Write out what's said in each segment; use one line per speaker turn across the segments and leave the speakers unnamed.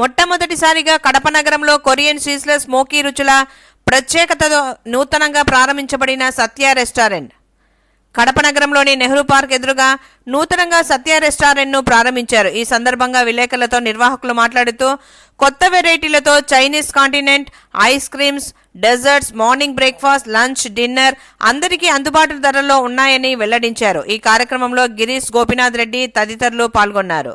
మొట్టమొదటిసారిగా కడప నగరంలో Korean సీజ్ల smoky రుచుల ప్రత్యేకతతో నూతనంగా ప్రారంభించబడిన సత్య రెస్టారెంట్. కడప నగరంలోని నెహ్రూ పార్క్ ఎదురుగా నూతనంగా సత్య రెస్టారెంట్ను ప్రారంభించారు. ఈ సందర్భంగా విలేకరులతో నిర్వాహకులు మాట్లాడుతూ కొత్త వెరైటీలతో Chinese continent ice creams desserts morning breakfast lunch dinner అందరికీ అందుబాటు ధరల్లో ఉన్నాయని వెల్లడించారు. ఈ కార్యక్రమంలో గిరీష్ గోపినాథ్ రెడ్డి తదితరులు పాల్గొన్నారు.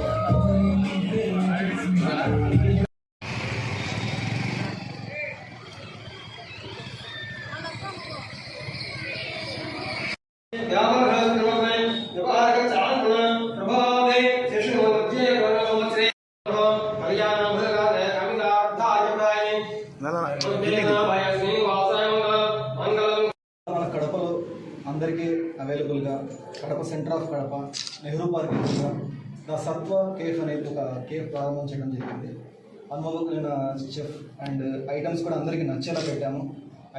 అందరికీ అవైలబుల్గా Kadapa centre of Kadapa Nehru park ఎదురుగా ద సత్వ కేఫ్ అనేది ఒక కేఫ్ ప్రారంభించడం జరిగింది. అనుభవకులైన చెఫ్ అండ్ ఐటమ్స్ కూడా అందరికీ నచ్చేలా పెట్టాము.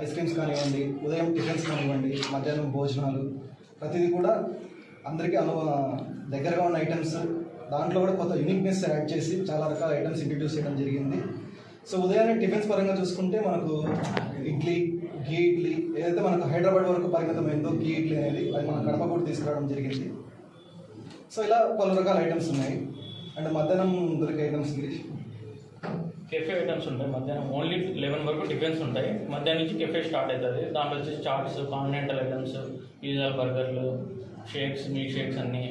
ఐస్ క్రీమ్స్ కానివ్వండి ఉదయం టిఫిన్స్ కానివ్వండి మధ్యాహ్నం భోజనాలు ప్రతిదీ కూడా అందరికీ అనుభవ దగ్గరగా ఉన్న ఐటమ్స్ దాంట్లో కూడా కొత్త యూనిక్నెస్ యాడ్ చేసి చాలా రకాల ఐటమ్స్ ఇంట్రడ్యూస్ చేయడం జరిగింది. సో ఉదయాన్నే టిఫిన్స్ పరంగా చూసుకుంటే మనకు ఇడ్లీ ఘీ ఇడ్లీ ఏదైతే మనకు హైదరాబాద్ వరకు పరిమితమైందో ఘీ ఇడ్లీ అనేది అది మన కడప కూడా తీసుకురావడం జరిగింది. సో ఇలా పలు రకాల ఐటమ్స్ ఉన్నాయి. అండ్ మధ్యాహ్నం దొరికే ఐటమ్స్ గిరీష్.
కెఫే ఐటమ్స్ ఉంటాయి. మధ్యాహ్నం ఓన్లీ లెవెన్ వరకు టిఫిన్స్ ఉంటాయి. మధ్యాహ్నం నుంచి కెఫే స్టార్ట్ అవుతుంది. దాంట్లో వచ్చేసి చాట్స్ కాంటినెంటల్ ఐటమ్స్ పిజ్జా బర్గర్లు షేక్స్ మిల్క్ షేక్స్ అన్నీ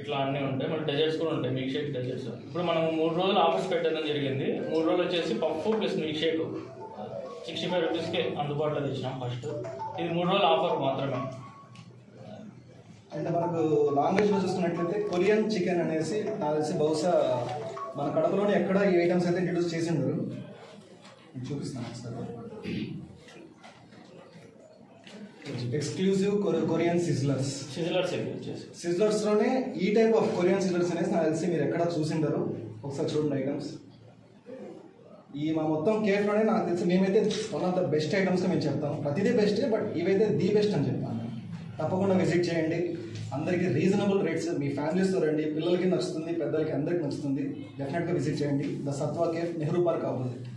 ఇట్లా అన్నీ ఉంటాయి. మళ్ళీ డెజర్ట్స్ కూడా ఉంటాయి. మిల్క్ షేక్ డెజర్ట్స్ ఇప్పుడు మనం మూడు రోజులు ఆఫర్స్ పెట్టడం జరిగింది. మూడు రోజులు వచ్చేసి పప్పు plus milk shake sixty five రూపీస్కి అందుబాటులో తెచ్చినాం ఫస్ట్. ఇది మూడు రోజుల ఆఫర్ మాత్రమే.
అండ్ మనకు లాంగ్వేజ్లో చూసుకున్నట్లయితే కొరియన్ చికెన్ అనేసి నాకు తెలిసి బహుశా మన కడపలోనే ఎక్కడ ఈ ఐటమ్స్ అయితే ఇంట్రడ్యూస్ చేసిండ్రు. నేను చూపిస్తాను ఒకసారి. ఎక్స్క్లూజివ్ కొరియన్ సిజ్లర్స్
సిజిలర్స్
సిజ్లర్స్లోనే ఈ టైప్ ఆఫ్ కొరియన్ సిజ్లర్స్ అనేసి నాకు తెలిసి మీరు ఎక్కడ చూసిండరు. ఒకసారి చూడండి ఐటమ్స్ ఈ మా మొత్తం కేఫ్లోనే నాకు తెలిసి మేమైతే వన్ ఆఫ్ ద బెస్ట్ ఐటమ్స్గా మేము చెప్తాం. ప్రతిదీ బెస్టే బట్ ఇవైతే ది బెస్ట్ అని చెప్తాను తప్పకుండా విజిట్ చేయండి. అందరికీ రీజనబుల్ రేట్స్ మీ ఫ్యామిలీస్తో రండి. పిల్లలకి నచ్చుతుంది పెద్దలకి అందరికీ నచ్చుతుంది. డెఫినెట్గా విజిట్ చేయండి. The Sattva cafe Nehru park opposite